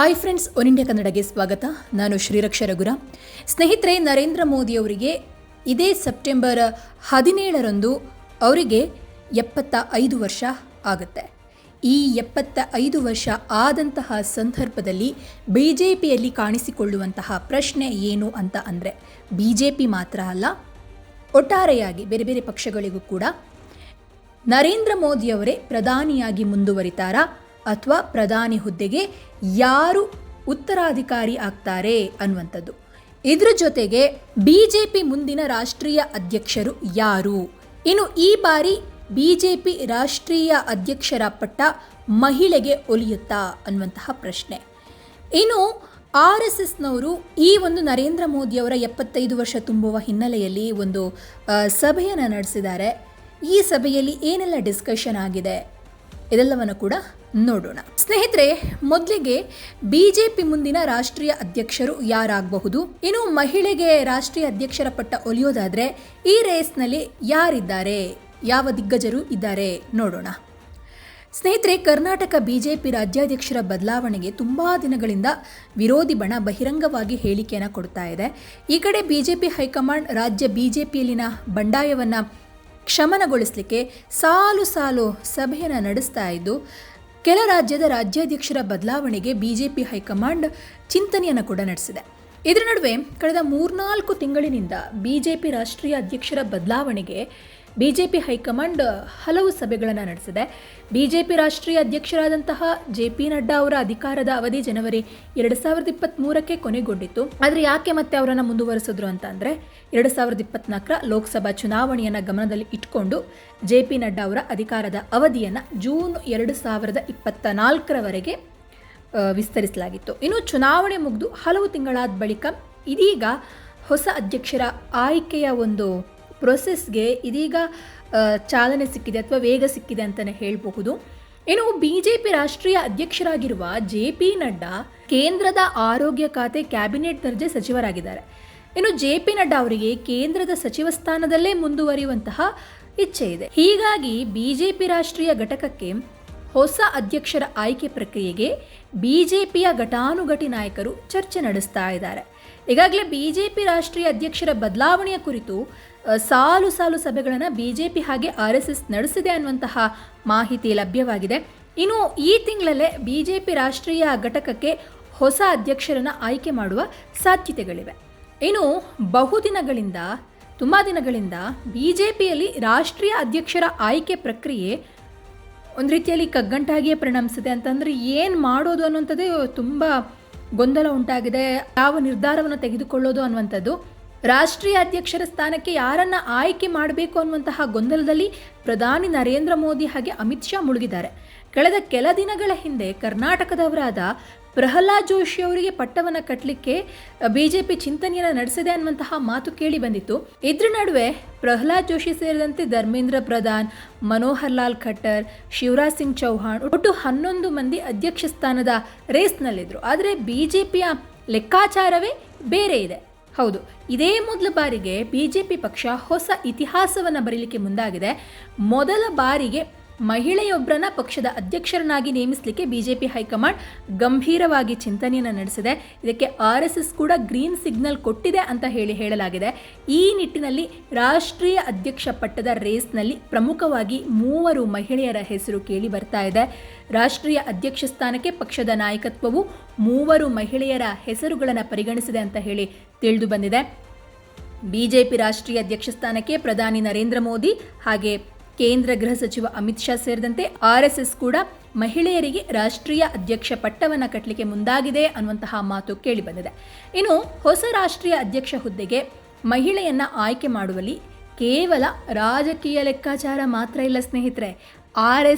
Hi friends one India ಕನ್ನಡಗೆ ಸ್ವಾಗತ. ನಾನು ಶ್ರೀರಕ್ಷ ರಘುರ ಸ್ನೇಹಿತರೆ, ನರೇಂದ್ರ ಮೋದಿ ಅವರಿಗೆ ಇದೇ ಸೆಪ್ಟೆಂಬರ್ ಹದಿನೇಳರಂದು ಅವರಿಗೆ ಎಪ್ಪತ್ತ ಐದು ವರ್ಷ ಆಗುತ್ತೆ. ಈ ಎಪ್ಪತ್ತ ಐದು ವರ್ಷ ಆದಂತಹ ಸಂದರ್ಭದಲ್ಲಿ ಬಿ ಜೆ ಪಿಯಲ್ಲಿ ಕಾಣಿಸಿಕೊಳ್ಳುವಂತಹ ಪ್ರಶ್ನೆ ಏನು ಅಂತ ಅಂದರೆ ಬಿ ಜೆ ಪಿ ಮಾತ್ರ ಅಲ್ಲ, ಒಟ್ಟಾರೆಯಾಗಿ ಬೇರೆ ಬೇರೆ ಪಕ್ಷಗಳಿಗೂ ಕೂಡ ನರೇಂದ್ರ ಮೋದಿಯವರೇ ಪ್ರಧಾನಿಯಾಗಿ ಮುಂದುವರಿತಾರಾ? ಅಥವಾ ಪ್ರಧಾನಿ ಹುದ್ದೆಗೆ ಯಾರು ಉತ್ತರಾಧಿಕಾರಿ ಆಗ್ತಾರೆ ಅನ್ನುವಂಥದ್ದು. ಇದ್ರ ಜೊತೆಗೆ ಬಿ ಜೆ ಪಿ ಮುಂದಿನ ರಾಷ್ಟ್ರೀಯ ಅಧ್ಯಕ್ಷರು ಯಾರು? ಇನ್ನು ಈ ಬಾರಿ ಬಿ ಜೆ ಪಿ ರಾಷ್ಟ್ರೀಯ ಅಧ್ಯಕ್ಷರ ಪಟ್ಟ ಮಹಿಳೆಗೆ ಒಲಿಯುತ್ತಾ ಅನ್ನುವಂತಹ ಪ್ರಶ್ನೆ. ಇನ್ನು ಆರ್ ಎಸ್ ಎಸ್ನವರು ಈ ಒಂದು ನರೇಂದ್ರ ಮೋದಿಯವರ ಎಪ್ಪತ್ತೈದು ವರ್ಷ ತುಂಬುವ ಹಿನ್ನೆಲೆಯಲ್ಲಿ ಒಂದು ಸಭೆಯನ್ನು ನಡೆಸಿದ್ದಾರೆ. ಈ ಸಭೆಯಲ್ಲಿ ಏನೆಲ್ಲ ಡಿಸ್ಕಷನ್ ಆಗಿದೆ? ಇದೆಲ್ಲವನ್ನು ಕೂಡ ನೋಡೋಣ. ಸ್ನೇಹಿತರೆ, ಮೊದಲಿಗೆ ಬಿಜೆಪಿ ಮುಂದಿನ ರಾಷ್ಟ್ರೀಯ ಅಧ್ಯಕ್ಷರು ಯಾರಾಗಬಹುದು? ಇನ್ನು ಮಹಿಳೆಗೆ ರಾಷ್ಟ್ರೀಯ ಅಧ್ಯಕ್ಷರ ಪಟ್ಟ ಒಲಿಯೋದಾದ್ರೆ ಈ ರೇಸ್ನಲ್ಲಿ ಯಾರಿದ್ದಾರೆ? ಯಾವ ದಿಗ್ಗಜರು ಇದ್ದಾರೆ? ನೋಡೋಣ. ಸ್ನೇಹಿತರೆ, ಕರ್ನಾಟಕ ಬಿಜೆಪಿ ರಾಜ್ಯಾಧ್ಯಕ್ಷರ ಬದಲಾವಣೆಗೆ ತುಂಬ ದಿನಗಳಿಂದ ವಿರೋಧಿ ಬಣ ಬಹಿರಂಗವಾಗಿ ಹೇಳಿಕೆಯನ್ನು ಕೊಡ್ತಾ ಇದೆ. ಈ ಕಡೆ ಬಿಜೆಪಿ ಹೈಕಮಾಂಡ್ ರಾಜ್ಯ ಬಿಜೆಪಿಯಲ್ಲಿನ ಬಂಡಾಯವನ್ನು ಕ್ಷಮನಗೊಳಿಸಲಿಕ್ಕೆ ಸಾಲು ಸಾಲು ಸಭೆಯನ್ನು ನಡೆಸ್ತಾ ಇದ್ದು, ಕೆಲ ರಾಜ್ಯದ ರಾಜ್ಯಾಧ್ಯಕ್ಷರ ಬದಲಾವಣೆಗೆ ಬಿಜೆಪಿ ಹೈಕಮಾಂಡ್ ಚಿಂತನೆಯನ್ನು ಕೂಡ ನಡೆಸಿದೆ. ಇದರ ನಡುವೆ ಕಳೆದ ಮೂರ್ನಾಲ್ಕು ತಿಂಗಳಿನಿಂದ ಬಿಜೆಪಿ ರಾಷ್ಟ್ರೀಯ ಅಧ್ಯಕ್ಷರ ಬದಲಾವಣೆಗೆ ಬಿಜೆಪಿ ಹೈಕಮಾಂಡ್ ಹಲವು ಸಭೆಗಳನ್ನು ನಡೆಸಿದೆ. ಬಿಜೆಪಿ ರಾಷ್ಟ್ರೀಯ ಅಧ್ಯಕ್ಷರಾದಂತಹ ಜೆ ಪಿ ನಡ್ಡಾ ಅವರ ಅಧಿಕಾರದ ಅವಧಿ ಜನವರಿ ಎರಡು ಸಾವಿರದ ಇಪ್ಪತ್ತ್ಮೂರಕ್ಕೆ ಕೊನೆಗೊಂಡಿತ್ತು. ಆದರೆ ಯಾಕೆ ಮತ್ತೆ ಅವರನ್ನು ಮುಂದುವರಿಸಿದ್ರು ಅಂತ ಅಂದರೆ ಎರಡು ಸಾವಿರದ ಇಪ್ಪತ್ನಾಲ್ಕರ ಲೋಕಸಭಾ ಚುನಾವಣೆಯನ್ನು ಗಮನದಲ್ಲಿ ಇಟ್ಕೊಂಡು ಜೆ ಪಿ ನಡ್ಡಾ ಅವರ ಅಧಿಕಾರದ ಅವಧಿಯನ್ನು ಜೂನ್ ಎರಡು ಸಾವಿರದ ಇಪ್ಪತ್ತ ನಾಲ್ಕರವರೆಗೆ ವಿಸ್ತರಿಸಲಾಗಿತ್ತು. ಇನ್ನು ಚುನಾವಣೆ ಮುಗಿದು ಹಲವು ತಿಂಗಳಾದ ಬಳಿಕ ಇದೀಗ ಹೊಸ ಅಧ್ಯಕ್ಷರ ಆಯ್ಕೆಯ ಒಂದು ಪ್ರೊಸೆಸ್ಗೆ ಇದೀಗ ಚಾಲನೆ ಸಿಕ್ಕಿದೆ ಅಥವಾ ವೇಗ ಸಿಕ್ಕಿದೆ ಅಂತಲೇ ಹೇಳಬಹುದು. ಇನ್ನು ಪಿ ರಾಷ್ಟ್ರೀಯ ಅಧ್ಯಕ್ಷರಾಗಿರುವ ಜೆ ಪಿ ನಡ್ಡಾ ಕೇಂದ್ರದ ಆರೋಗ್ಯ ಖಾತೆ ಕ್ಯಾಬಿನೆಟ್ ದರ್ಜೆ ಸಚಿವರಾಗಿದ್ದಾರೆ. ಇನ್ನು ಜೆ ಪಿ ನಡ್ಡಾ ಅವರಿಗೆ ಕೇಂದ್ರದ ಸಚಿವ ಸ್ಥಾನದಲ್ಲೇ ಮುಂದುವರಿಯುವಂತಹ ಇಚ್ಛೆ ಇದೆ. ಹೀಗಾಗಿ ಬಿಜೆಪಿ ರಾಷ್ಟ್ರೀಯ ಘಟಕಕ್ಕೆ ಹೊಸ ಅಧ್ಯಕ್ಷರ ಆಯ್ಕೆ ಪ್ರಕ್ರಿಯೆಗೆ ಬಿಜೆಪಿಯ ಘಟಾನುಘಟಿ ನಾಯಕರು ಚರ್ಚೆ ನಡೆಸ್ತಾ ಇದ್ದಾರೆ. ಈಗಾಗಲೇ ಬಿಜೆಪಿ ರಾಷ್ಟ್ರೀಯ ಅಧ್ಯಕ್ಷರ ಬದಲಾವಣೆಯ ಕುರಿತು ಸಾಲು ಸಾಲು ಸಭೆಗಳನ್ನು ಬಿಜೆಪಿ ಹಾಗೆ ಆರ್ ಎಸ್ ಎಸ್ ನಡೆಸಿದೆ ಅನ್ನುವಂತಹ ಮಾಹಿತಿ ಲಭ್ಯವಾಗಿದೆ. ಇನ್ನು ಈ ತಿಂಗಳಲ್ಲೇ ಬಿಜೆಪಿ ರಾಷ್ಟ್ರೀಯ ಘಟಕಕ್ಕೆ ಹೊಸ ಅಧ್ಯಕ್ಷರನ್ನು ಆಯ್ಕೆ ಮಾಡುವ ಸಾಧ್ಯತೆಗಳಿವೆ. ಇನ್ನು ಬಹುದಿನಗಳಿಂದ, ತುಂಬ ದಿನಗಳಿಂದ ಬಿಜೆಪಿಯಲ್ಲಿ ರಾಷ್ಟ್ರೀಯ ಅಧ್ಯಕ್ಷರ ಆಯ್ಕೆ ಪ್ರಕ್ರಿಯೆ ಒಂದು ರೀತಿಯಲ್ಲಿ ಕಗ್ಗಂಟಾಗಿಯೇ ಪರಿಣಮಿಸಿದೆ ಅಂತಂದರೆ ಏನು ಮಾಡೋದು ಅನ್ನುವಂಥದ್ದು ತುಂಬ ಗೊಂದಲ ಉಂಟಾಗಿದೆ. ಯಾವ ನಿರ್ಧಾರವನ್ನು ತೆಗೆದುಕೊಳ್ಳೋದು ಅನ್ನುವಂಥದ್ದು ರಾಷ್ಟ್ರೀಯ ಅಧ್ಯಕ್ಷರ ಸ್ಥಾನಕ್ಕೆ ಯಾರನ್ನ ಆಯ್ಕೆ ಮಾಡಬೇಕು ಅನ್ನುವಂತಹ ಗೊಂದಲದಲ್ಲಿ ಪ್ರಧಾನಿ ನರೇಂದ್ರ ಮೋದಿ ಹಾಗೆ ಅಮಿತ್ ಶಾ ಮುಳುಗಿದ್ದಾರೆ. ಕಳೆದ ಕೆಲ ದಿನಗಳ ಹಿಂದೆ ಕರ್ನಾಟಕದವರಾದ ಪ್ರಹ್ಲಾದ್ ಜೋಶಿ ಅವರಿಗೆ ಪಟ್ಟವನ್ನು ಕಟ್ಟಲಿಕ್ಕೆ ಬಿಜೆಪಿ ಚಿಂತನೆಯನ್ನು ನಡೆಸಿದೆ ಅನ್ನುವಂತಹ ಮಾತು ಕೇಳಿ ಬಂದಿತ್ತು. ಇದ್ರ ನಡುವೆ ಪ್ರಹ್ಲಾದ್ ಜೋಶಿ ಸೇರಿದಂತೆ ಧರ್ಮೇಂದ್ರ ಪ್ರಧಾನ್, ಮನೋಹರ್ ಲಾಲ್ ಖಟ್ಟರ್, ಶಿವರಾಜ್ ಸಿಂಗ್ ಚೌಹಾಣ್ ಒಟ್ಟು ಹನ್ನೊಂದು ಮಂದಿ ಅಧ್ಯಕ್ಷ ಸ್ಥಾನದ ರೇಸ್ನಲ್ಲಿದ್ದರು ಆದರೆ ಬಿಜೆಪಿಯ ಲೆಕ್ಕಾಚಾರವೇ ಬೇರೆ ಇದೆ. ಹೌದು ಇದೇ ಮೊದಲ ಬಾರಿಗೆ ಬಿಜೆಪಿ ಪಕ್ಷ ಹೊಸ ಇತಿಹಾಸವನ್ನು ಬರೀಲಿಕ್ಕೆ ಮುಂದಾಗಿದೆ. ಮೊದಲ ಬಾರಿಗೆ ಮಹಿಳೆಯೊಬ್ಬರನ್ನ ಪಕ್ಷದ ಅಧ್ಯಕ್ಷರನ್ನಾಗಿ ನೇಮಿಸಲಿಕ್ಕೆ ಬಿಜೆಪಿ ಹೈಕಮಾಂಡ್ ಗಂಭೀರವಾಗಿ ಚಿಂತನೆಯನ್ನು ನಡೆಸಿದೆ. ಇದಕ್ಕೆ ಆರ್ ಎಸ್ ಎಸ್ ಕೂಡ ಗ್ರೀನ್ ಸಿಗ್ನಲ್ ಕೊಟ್ಟಿದೆ ಅಂತ ಹೇಳಿ ಹೇಳಲಾಗಿದೆ. ಈ ನಿಟ್ಟಿನಲ್ಲಿ ರಾಷ್ಟ್ರೀಯ ಅಧ್ಯಕ್ಷ ಪಟ್ಟದ ರೇಸ್ನಲ್ಲಿ ಪ್ರಮುಖವಾಗಿ ಮೂವರು ಮಹಿಳೆಯರ ಹೆಸರು ಕೇಳಿ ಬರ್ತಾ ಇದೆ. ರಾಷ್ಟ್ರೀಯ ಅಧ್ಯಕ್ಷ ಸ್ಥಾನಕ್ಕೆ ಪಕ್ಷದ ನಾಯಕತ್ವವು ಮೂವರು ಮಹಿಳೆಯರ ಹೆಸರುಗಳನ್ನು ಪರಿಗಣಿಸಿದೆ ಅಂತ ಹೇಳಿ ತಿಳಿದು ಬಂದಿದೆ. ಬಿಜೆಪಿ ರಾಷ್ಟ್ರೀಯ ಅಧ್ಯಕ್ಷ ಸ್ಥಾನಕ್ಕೆ ಪ್ರಧಾನಿ ನರೇಂದ್ರ ಮೋದಿ ಹಾಗೆ ಕೇಂದ್ರ ಗೃಹ ಸಚಿವ ಅಮಿತ್ ಶಾ ಸೇರಿದಂತೆ ಆರ್ ಎಸ್ ಎಸ್ ಕೂಡ ಮಹಿಳೆಯರಿಗೆ ರಾಷ್ಟ್ರೀಯ ಅಧ್ಯಕ್ಷ ಪಟ್ಟವನ್ನು ಕಟ್ಟಲಿಕ್ಕೆ ಮುಂದಾಗಿದೆ ಅನ್ನುವಂತಹ ಮಾತು ಕೇಳಿಬಂದಿದೆ ಇನ್ನು ಹೊಸ ರಾಷ್ಟ್ರೀಯ ಅಧ್ಯಕ್ಷ ಹುದ್ದೆಗೆ ಮಹಿಳೆಯನ್ನ ಆಯ್ಕೆ ಮಾಡುವಲ್ಲಿ ಕೇವಲ ರಾಜಕೀಯ ಲೆಕ್ಕಾಚಾರ ಮಾತ್ರ ಇಲ್ಲ ಸ್ನೇಹಿತರೆ. ಆರ್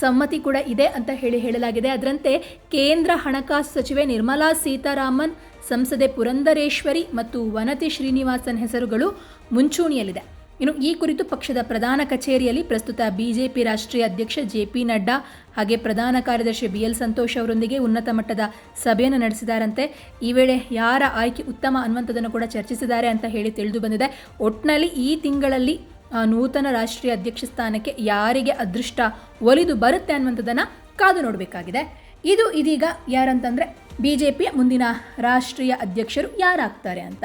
ಸಮ್ಮತಿ ಕೂಡ ಇದೆ ಅಂತ ಹೇಳಿ ಹೇಳಲಾಗಿದೆ. ಅದರಂತೆ ಕೇಂದ್ರ ಹಣಕಾಸು ಸಚಿವೆ ನಿರ್ಮಲಾ ಸೀತಾರಾಮನ್, ಸಂಸದೆ ಪುರಂದರೇಶ್ವರಿ ಮತ್ತು ವನತಿ ಶ್ರೀನಿವಾಸನ್ ಹೆಸರುಗಳು ಮುಂಚೂಣಿಯಲ್ಲಿದೆ. ಇನ್ನು ಈ ಕುರಿತು ಪಕ್ಷದ ಪ್ರಧಾನ ಕಚೇರಿಯಲ್ಲಿ ಪ್ರಸ್ತುತ ಬಿಜೆಪಿ ರಾಷ್ಟ್ರೀಯ ಅಧ್ಯಕ್ಷ ಜೆ ಪಿ ನಡ್ಡಾ ಹಾಗೆ ಪ್ರಧಾನ ಕಾರ್ಯದರ್ಶಿ ಬಿ ಎಲ್ ಸಂತೋಷ್ ಅವರೊಂದಿಗೆ ಉನ್ನತ ಮಟ್ಟದ ಸಭೆಯನ್ನು ನಡೆಸಿದಾರಂತೆ. ಈ ವೇಳೆ ಯಾರ ಆಯ್ಕೆ ಉತ್ತಮ ಅನ್ನುವಂಥದ್ದನ್ನು ಕೂಡ ಚರ್ಚಿಸಿದ್ದಾರೆ ಅಂತ ಹೇಳಿ ತಿಳಿದು ಬಂದಿದೆ. ಒಟ್ಟಿನಲ್ಲಿ ಈ ತಿಂಗಳಲ್ಲಿ ನೂತನ ರಾಷ್ಟ್ರೀಯ ಅಧ್ಯಕ್ಷ ಸ್ಥಾನಕ್ಕೆ ಯಾರಿಗೆ ಅದೃಷ್ಟ ಒಲಿದು ಬರುತ್ತೆ ಅನ್ನುವಂಥದ್ದನ್ನು ಕಾದು ನೋಡಬೇಕಾಗಿದೆ. ಇದು ಇದೀಗ ಯಾರಂತಂದರೆ ಬಿ ಜೆ ಮುಂದಿನ ರಾಷ್ಟ್ರೀಯ ಅಧ್ಯಕ್ಷರು ಯಾರಾಗ್ತಾರೆ ಅಂತ.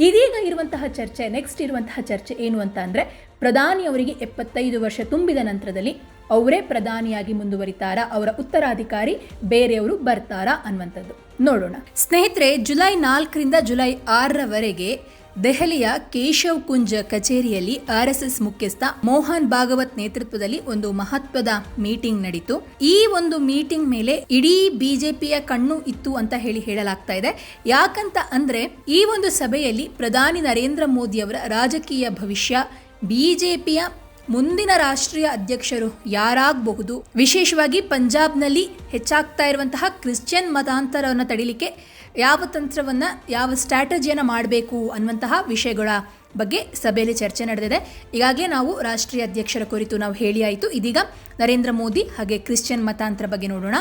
ಇದೀಗ ಇರುವಂತಹ ಚರ್ಚೆ ನೆಕ್ಸ್ಟ್ ಇರುವಂತಹ ಚರ್ಚೆ ಏನು ಅಂತ ಅಂದರೆ, ಪ್ರಧಾನಿ ಅವರಿಗೆ ಎಪ್ಪತ್ತೈದು ವರ್ಷ ತುಂಬಿದ ನಂತರದಲ್ಲಿ ಅವರೇ ಪ್ರಧಾನಿಯಾಗಿ ಮುಂದುವರಿತಾರಾ, ಅವರ ಉತ್ತರಾಧಿಕಾರಿ ಬೇರೆಯವರು ಬರ್ತಾರಾ ಅನ್ನುವಂಥದ್ದು. ನೋಡೋಣ. ಸ್ನೇಹಿತರೆ, ಜುಲೈ ನಾಲ್ಕರಿಂದ ಜುಲೈ ಆರರವರೆಗೆ ದೆಹಲಿಯ ಕೇಶವ್ ಕುಂಜ ಕಚೇರಿಯಲ್ಲಿ ಆರ್ ಎಸ್ ಎಸ್ ಮುಖ್ಯಸ್ಥ ಮೋಹನ್ ಭಾಗವತ್ ನೇತೃತ್ವದಲ್ಲಿ ಒಂದು ಮಹತ್ವದ ಮೀಟಿಂಗ್ ನಡೀತು. ಈ ಒಂದು ಮೀಟಿಂಗ್ ಮೇಲೆ ಇಡೀ ಬಿಜೆಪಿಯ ಕಣ್ಣು ಇತ್ತು ಅಂತ ಹೇಳಿ ಹೇಳಲಾಗ್ತಾ ಇದೆ. ಯಾಕಂತ ಅಂದ್ರೆ ಈ ಒಂದು ಸಭೆಯಲ್ಲಿ ಪ್ರಧಾನಿ ನರೇಂದ್ರ ಮೋದಿ ಅವರ ರಾಜಕೀಯ ಭವಿಷ್ಯ, ಬಿಜೆಪಿಯ ಮುಂದಿನ ರಾಷ್ಟ್ರೀಯ ಅಧ್ಯಕ್ಷರು ಯಾರಾಗಬಹುದು, ವಿಶೇಷವಾಗಿ ಪಂಜಾಬ್ನಲ್ಲಿ ಹೆಚ್ಚಾಗ್ತಾ ಇರುವಂತಹ ಕ್ರಿಶ್ಚಿಯನ್ ಮತಾಂತರವನ್ನು ತಡಿಲಿಕ್ಕೆ ಯಾವ ತಂತ್ರವನ್ನು, ಯಾವ ಸ್ಟ್ರಾಟಜಿಯನ್ನು ಮಾಡಬೇಕು ಅನ್ನುವಂತಹ ವಿಷಯಗಳ ಬಗ್ಗೆ ಸಭೆಯಲ್ಲಿ ಚರ್ಚೆ ನಡೆದಿದೆ. ಈಗಾಗಲೇ ನಾವು ರಾಷ್ಟ್ರೀಯ ಅಧ್ಯಕ್ಷರ ಕುರಿತು ನಾವು ಹೇಳಿ ಆಯಿತು. ಇದೀಗ ನರೇಂದ್ರ ಮೋದಿ ಹಾಗೆ ಕ್ರಿಶ್ಚಿಯನ್ ಮತಾಂತರ ಬಗ್ಗೆ ನೋಡೋಣ.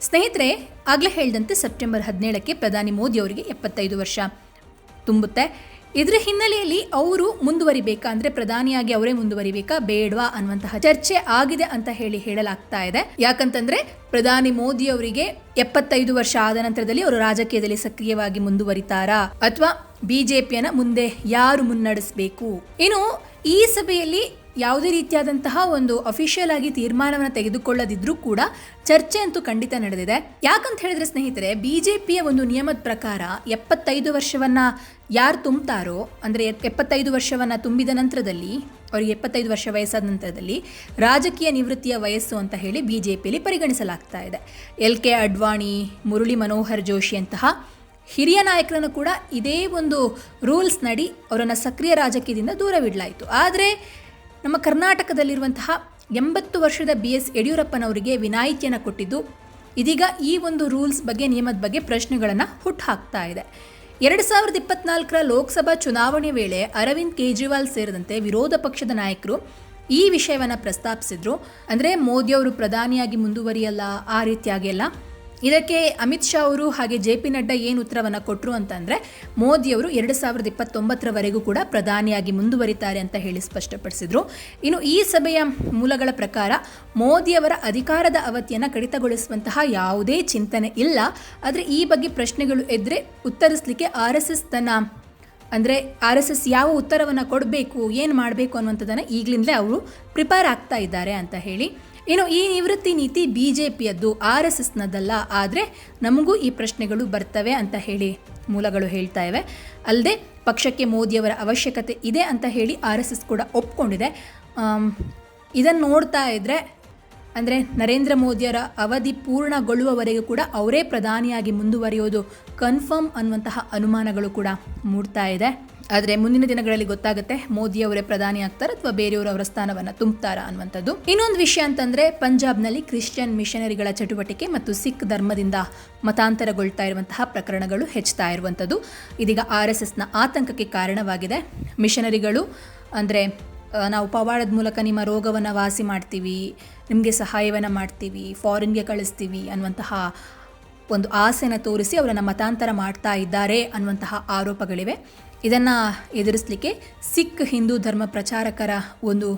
ಸ್ನೇಹಿತರೆ, ಆಗಲೇ ಹೇಳಿದಂತೆ ಸೆಪ್ಟೆಂಬರ್ ಹದಿನೇಳಕ್ಕೆ ಪ್ರಧಾನಿ ಮೋದಿ ಅವರಿಗೆ ಎಪ್ಪತ್ತೈದು ವರ್ಷ ತುಂಬುತ್ತೆ. ಇದರ ಹಿನ್ನೆಲೆಯಲ್ಲಿ ಅವರು ಮುಂದುವರಿಬೇಕಾ? ಅಂದ್ರೆ ಪ್ರಧಾನಿಯಾಗಿ ಅವರೇ ಮುಂದುವರಿಬೇಕಾ? ಬೇಡವಾ ಅನ್ನುವಂತಹ ಚರ್ಚೆ ಆಗಿದೆ ಅಂತ ಹೇಳಿ ಹೇಳಲಾಗ್ತಾ ಇದೆ. ಯಾಕಂತಂದ್ರೆ ಪ್ರಧಾನಿ ಮೋದಿ ಅವರಿಗೆ ಎಪ್ಪತ್ತೈದು ವರ್ಷ ಆದ ನಂತರದಲ್ಲಿ ಅವರು ರಾಜಕೀಯದಲ್ಲಿ ಸಕ್ರಿಯವಾಗಿ ಮುಂದುವರಿತಾರಾ? ಅಥವಾ ಬಿಜೆಪಿಯನ್ನ ಮುಂದೆ ಯಾರು ಮುನ್ನಡೆಸಬೇಕು? ಇನ್ನು ಈ ಸಭೆಯಲ್ಲಿ ಯಾವುದೇ ರೀತಿಯಾದಂತಹ ಒಂದು ಅಫಿಷಿಯಲ್ ಆಗಿ ತೀರ್ಮಾನವನ್ನು ತೆಗೆದುಕೊಳ್ಳದಿದ್ರೂ ಕೂಡ ಚರ್ಚೆ ಅಂತೂ ಖಂಡಿತ ನಡೆದಿದೆ. ಯಾಕಂತ ಹೇಳಿದ್ರೆ ಸ್ನೇಹಿತರೆ, ಬಿಜೆಪಿಯ ಒಂದು ನಿಯಮದ ಪ್ರಕಾರ ಎಪ್ಪತ್ತೈದು ವರ್ಷವನ್ನ ಯಾರು ತುಂಬ್ತಾರೋ, ಅಂದರೆ ಎಪ್ಪತ್ತೈದು ವರ್ಷವನ್ನ ತುಂಬಿದ ನಂತರದಲ್ಲಿ, ಅವರಿಗೆ ಎಪ್ಪತ್ತೈದು ವರ್ಷ ವಯಸ್ಸಾದ ನಂತರದಲ್ಲಿ ರಾಜಕೀಯ ನಿವೃತ್ತಿಯ ವಯಸ್ಸು ಅಂತ ಹೇಳಿ ಬಿಜೆಪಿಯಲ್ಲಿ ಪರಿಗಣಿಸಲಾಗ್ತಾ ಇದೆ. ಎಲ್ ಕೆ ಅಡ್ವಾಣಿ, ಮುರಳಿ ಮನೋಹರ್ ಜೋಶಿ ಅಂತಹ ಹಿರಿಯ ನಾಯಕರನ್ನು ಕೂಡ ಇದೇ ಒಂದು ರೂಲ್ಸ್ ನಡಿ ಅವರನ್ನು ಸಕ್ರಿಯ ರಾಜಕೀಯದಿಂದ ದೂರವಿಡಲಾಯಿತು. ಆದರೆ ನಮ್ಮ ಕರ್ನಾಟಕದಲ್ಲಿರುವಂತಹ ಎಂಬತ್ತು ವರ್ಷದ ಬಿ ಎಸ್ ಯಡಿಯೂರಪ್ಪನವರಿಗೆ ವಿನಾಯಿತಿಯನ್ನು ಕೊಟ್ಟಿದ್ದು, ಇದೀಗ ಈ ಒಂದು ರೂಲ್ಸ್ ಬಗ್ಗೆ, ನಿಯಮದ ಬಗ್ಗೆ ಪ್ರಶ್ನೆಗಳನ್ನು ಹುಟ್ಟುಹಾಕ್ತಾ ಇದೆ. ಎರಡು ಸಾವಿರದ ಇಪ್ಪತ್ನಾಲ್ಕರ ಲೋಕಸಭಾ ಚುನಾವಣೆ ವೇಳೆ ಅರವಿಂದ್ ಕೇಜ್ರಿವಾಲ್ ಸೇರಿದಂತೆ ವಿರೋಧ ಪಕ್ಷದ ನಾಯಕರು ಈ ವಿಷಯವನ್ನು ಪ್ರಸ್ತಾಪಿಸಿದ್ರು. ಅಂದರೆ ಮೋದಿಯವರು ಪ್ರಧಾನಿಯಾಗಿ ಮುಂದುವರಿಯಲ್ಲ, ಆ ರೀತಿಯಾಗಿ ಎಲ್ಲ ಇದಕ್ಕೆ ಅಮಿತ್ ಶಾ ಅವರು ಹಾಗೆ ಜೆ ಪಿ ನಡ್ಡಾ ಏನು ಉತ್ತರವನ್ನು ಕೊಟ್ಟರು ಅಂತಂದರೆ ಮೋದಿಯವರು ಎರಡು ಸಾವಿರದ ಇಪ್ಪತ್ತೊಂಬತ್ತರವರೆಗೂ ಕೂಡ ಪ್ರಧಾನಿಯಾಗಿ ಮುಂದುವರಿತಾರೆ ಅಂತ ಹೇಳಿ ಸ್ಪಷ್ಟಪಡಿಸಿದರು. ಇನ್ನು ಈ ಸಭೆಯ ಮೂಲಗಳ ಪ್ರಕಾರ ಮೋದಿಯವರ ಅಧಿಕಾರದ ಅವಧಿಯನ್ನು ಕಡಿತಗೊಳಿಸುವಂತಹ ಯಾವುದೇ ಚಿಂತನೆ ಇಲ್ಲ. ಆದರೆ ಈ ಬಗ್ಗೆ ಪ್ರಶ್ನೆಗಳು ಎದ್ರೆ ಉತ್ತರಿಸಲಿಕ್ಕೆ ಆರ್ ಎಸ್ ಎಸ್ ತನ್ನ, ಅಂದರೆ ಆರ್ ಎಸ್ ಎಸ್ ಯಾವ ಉತ್ತರವನ್ನು ಕೊಡಬೇಕು, ಏನು ಮಾಡಬೇಕು ಅನ್ನುವಂಥದ್ದನ್ನು ಈಗಲಿಂದಲೇ ಅವರು ಪ್ರಿಪೇರ್ ಆಗ್ತಾ ಇದ್ದಾರೆ ಅಂತ ಹೇಳಿ ಇನ್ನು ಈ ನಿವೃತ್ತಿ ನೀತಿ ಬಿ ಜೆ ಪಿಯದ್ದು ಆರ್ ಎಸ್ ಎಸ್ನದ್ದಲ್ಲ ಆದರೆ ನಮಗೂ ಈ ಪ್ರಶ್ನೆಗಳು ಬರ್ತವೆ ಅಂತ ಹೇಳಿ ಮೂಲಗಳು ಹೇಳ್ತಾ ಇವೆ. ಅಲ್ಲದೆ ಪಕ್ಷಕ್ಕೆ ಮೋದಿಯವರ ಅವಶ್ಯಕತೆ ಇದೆ ಅಂತ ಹೇಳಿ ಆರ್ ಎಸ್ ಎಸ್ ಕೂಡ ಒಪ್ಕೊಂಡಿದೆ. ಇದನ್ನು ನೋಡ್ತಾ ಇದ್ದರೆ ಅಂದರೆ ನರೇಂದ್ರ ಮೋದಿಯವರ ಅವಧಿ ಪೂರ್ಣಗೊಳ್ಳುವವರೆಗೂ ಕೂಡ ಅವರೇ ಪ್ರಧಾನಿಯಾಗಿ ಮುಂದುವರಿಯೋದು ಕನ್ಫರ್ಮ್ ಅನ್ನುವಂತಹ ಅನುಮಾನಗಳು ಕೂಡ ಮೂಡ್ತಾ ಇದೆ. ಆದರೆ ಮುಂದಿನ ದಿನಗಳಲ್ಲಿ ಗೊತ್ತಾಗುತ್ತೆ ಮೋದಿ ಅವರೇ ಪ್ರಧಾನಿ ಆಗ್ತಾರೆ ಅಥವಾ ಬೇರೆಯವರು ಅವರ ಸ್ಥಾನವನ್ನು ತುಂಬುತ್ತಾರಾ ಅನ್ನುವಂಥದ್ದು. ಇನ್ನೊಂದು ವಿಷಯ ಅಂತಂದ್ರೆ ಪಂಜಾಬ್ನಲ್ಲಿ ಕ್ರಿಶ್ಚಿಯನ್ ಮಿಷನರಿಗಳ ಚಟುವಟಿಕೆ ಮತ್ತು ಸಿಖ್ ಧರ್ಮದಿಂದ ಮತಾಂತರಗೊಳ್ತಾ ಇರುವಂತಹ ಪ್ರಕರಣಗಳು ಹೆಚ್ಚುತ್ತಾ ಇರುವಂಥದ್ದು. ಇದೀಗ ಆರ್ ಎಸ್ ಎಸ್ನ ಆತಂಕಕ್ಕೆ ಕಾರಣವಾಗಿದೆ. ಮಿಷನರಿಗಳು ಅಂದರೆ ನಾವು ಪವಾಡದ ಮೂಲಕ ನಿಮ್ಮ ರೋಗವನ್ನು ವಾಸಿ ಮಾಡ್ತೀವಿ, ನಿಮಗೆ ಸಹಾಯವನ್ನು ಮಾಡ್ತೀವಿ, ಫಾರಿನ್ಗೆ ಕಳಿಸ್ತೀವಿ ಅನ್ನುವಂತಹ ಒಂದು ಆಸೆನ ತೋರಿಸಿ ಅವರನ್ನು ಮತಾಂತರ ಮಾಡ್ತಾ ಇದ್ದಾರೆ ಅನ್ನುವಂತಹ ಆರೋಪಗಳಿವೆ. ಇದನ್ನು ಎದುರಿಸಲಿಕ್ಕೆ ಸಿಖ್ ಹಿಂದೂ ಧರ್ಮ ಪ್ರಚಾರಕರ ಒಂದು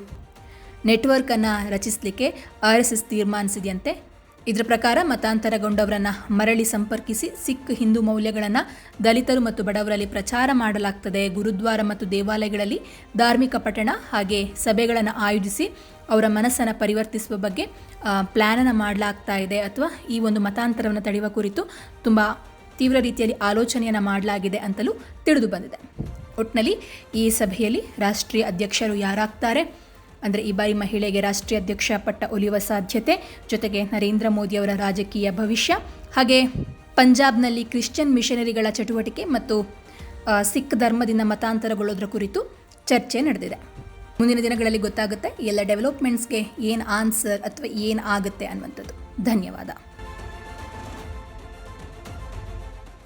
ನೆಟ್ವರ್ಕನ್ನು ರಚಿಸಲಿಕ್ಕೆ ಆರ್ ಎಸ್ ಎಸ್ ತೀರ್ಮಾನಿಸಿದೆಯಂತೆ. ಇದರ ಪ್ರಕಾರ ಮತಾಂತರಗೊಂಡವರನ್ನು ಮರಳಿ ಸಂಪರ್ಕಿಸಿ ಸಿಖ್ ಹಿಂದೂ ಮೌಲ್ಯಗಳನ್ನು ದಲಿತರು ಮತ್ತು ಬಡವರಲ್ಲಿ ಪ್ರಚಾರ ಮಾಡಲಾಗ್ತದೆ. ಗುರುದ್ವಾರ ಮತ್ತು ದೇವಾಲಯಗಳಲ್ಲಿ ಧಾರ್ಮಿಕ ಪಠಣ ಹಾಗೆ ಸಭೆಗಳನ್ನು ಆಯೋಜಿಸಿ ಅವರ ಮನಸ್ಸನ್ನು ಪರಿವರ್ತಿಸುವ ಬಗ್ಗೆ ಪ್ಲ್ಯಾನನ್ನು ಮಾಡಲಾಗ್ತಾ ಇದೆ. ಅಥವಾ ಈ ಒಂದು ಮತಾಂತರವನ್ನು ತಡೆಯುವ ಕುರಿತು ತುಂಬ ತೀವ್ರ ರೀತಿಯಲ್ಲಿ ಆಲೋಚನೆಯನ್ನು ಮಾಡಲಾಗಿದೆ ಅಂತಲೂ ತಿಳಿದು ಬಂದಿದೆ. ಒಟ್ಟಿನಲ್ಲಿ ಈ ಸಭೆಯಲ್ಲಿ ರಾಷ್ಟ್ರೀಯ ಅಧ್ಯಕ್ಷರು ಯಾರಾಗ್ತಾರೆ? ಅಂದರೆ ಈ ಬಾರಿ ಮಹಿಳೆಗೆ ರಾಷ್ಟ್ರೀಯ ಅಧ್ಯಕ್ಷ ಪಟ್ಟ ಒಲಿಯುವ ಸಾಧ್ಯತೆ, ಜೊತೆಗೆ ನರೇಂದ್ರ ಮೋದಿಯವರ ರಾಜಕೀಯ ಭವಿಷ್ಯ, ಹಾಗೆ ಪಂಜಾಬ್ನಲ್ಲಿ ಕ್ರಿಶ್ಚಿಯನ್ ಮಿಷನರಿಗಳ ಚಟುವಟಿಕೆ ಮತ್ತು ಸಿಖ್ ಧರ್ಮದಿಂದ ಮತಾಂತರಗೊಳ್ಳೋದ್ರ ಕುರಿತು ಚರ್ಚೆ ನಡೆದಿದೆ. ಮುಂದಿನ ದಿನಗಳಲ್ಲಿ ಗೊತ್ತಾಗುತ್ತೆ, ಎಲ್ಲ ಡೆವಲಪ್ಮೆಂಟ್ಸ್ಗೆ ಏನು ಆನ್ಸರ್ ಅಥವಾ ಏನು ಆಗುತ್ತೆ ಅನ್ನುವಂಥದ್ದು. ಧನ್ಯವಾದ.